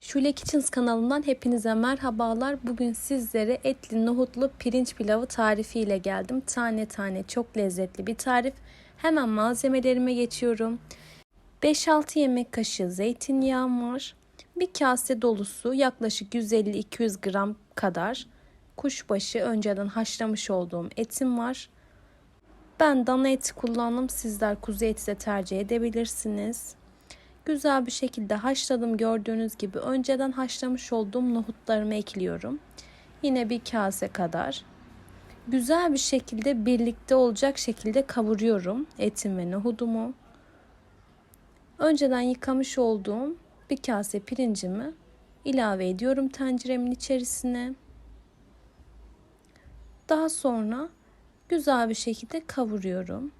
Şule Kitchens kanalından hepinize merhabalar. Bugün sizlere etli nohutlu pirinç pilavı tarifi ile geldim. Tane tane çok lezzetli bir tarif. Hemen malzemelerime geçiyorum. 5-6 yemek kaşığı zeytinyağım var. Bir kase dolusu yaklaşık 150-200 gram kadar kuşbaşı önceden haşlamış olduğum etim var. Ben dana eti kullandım. Sizler kuzu eti de tercih edebilirsiniz. Güzel bir şekilde haşladım gördüğünüz gibi. Önceden haşlamış olduğum nohutlarımı ekliyorum. Yine bir kase kadar. Güzel bir şekilde birlikte olacak şekilde kavuruyorum etim ve nohudumu. Önceden yıkamış olduğum bir kase pirincimi ilave ediyorum tenceremin içerisine. Daha sonra güzel bir şekilde kavuruyorum.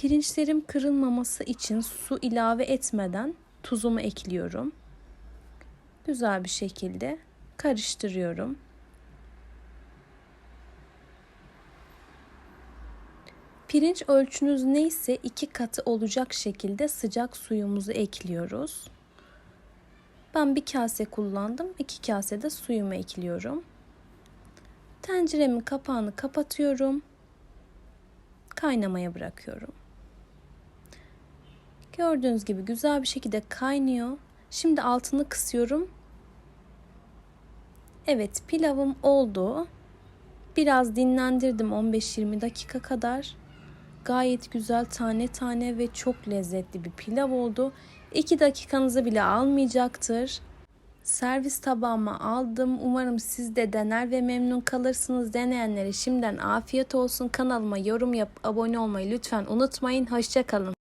Pirinçlerim kırılmaması için su ilave etmeden tuzumu ekliyorum. Güzel bir şekilde karıştırıyorum. Pirinç ölçünüz neyse iki katı olacak şekilde sıcak suyumuzu ekliyoruz. Ben bir kase kullandım. iki kase de suyumu ekliyorum. Tenceremin kapağını kapatıyorum. Kaynamaya bırakıyorum. Gördüğünüz gibi güzel bir şekilde kaynıyor. Şimdi altını kısıyorum. Evet pilavım oldu. Biraz dinlendirdim 15-20 dakika kadar. Gayet güzel tane tane ve çok lezzetli bir pilav oldu. 2 dakikanızı bile almayacaktır. Servis tabağıma aldım. Umarım siz de dener ve memnun kalırsınız. Deneyenlere şimdiden afiyet olsun. Kanalıma yorum yapıp abone olmayı lütfen unutmayın. Hoşçakalın.